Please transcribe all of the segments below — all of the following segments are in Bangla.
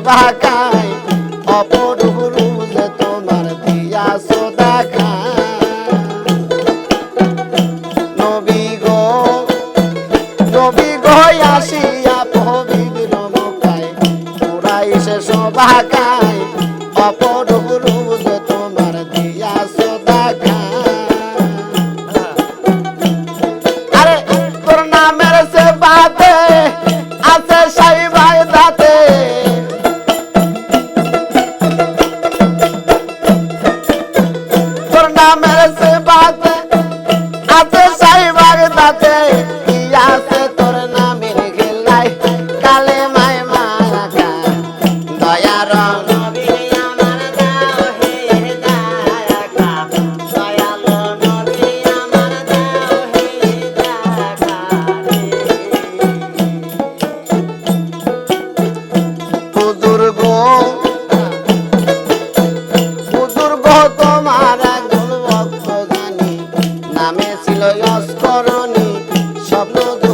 বাকায় অপরূপ রূপ তোমার দিয়াছো দেখায় নবী গো নবী গো, আসিয়া পবিত্র মুখায় পুরাই সে সবাকায় অপরূপ রূপ তোমার দিয়াছো দেখায় আরে, তোর নামের সে বাতে তোর নামে সংস্করণে স্বপ্ন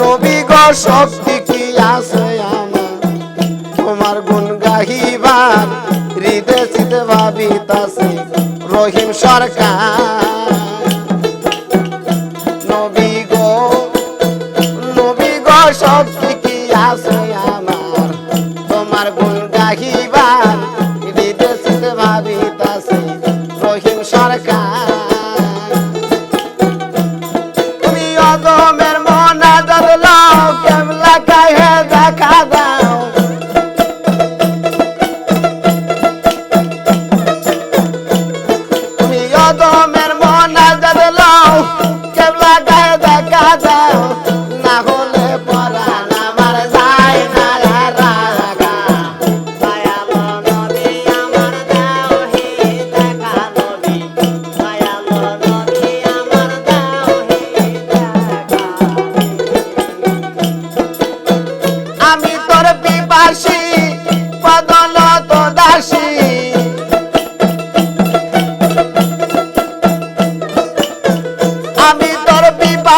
নবী গ শক্তি কি আছে আমার? তোমার গুণ গাহিবার হৃদয় চিতে ভাবিতাছে রহিম সরকার।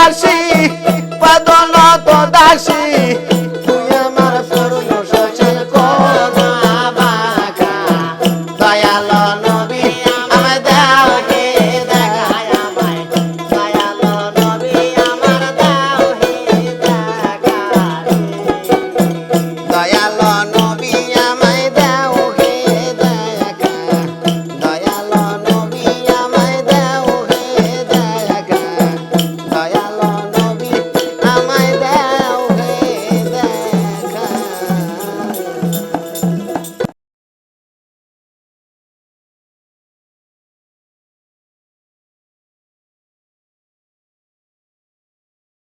দাসী পদনত দাসী।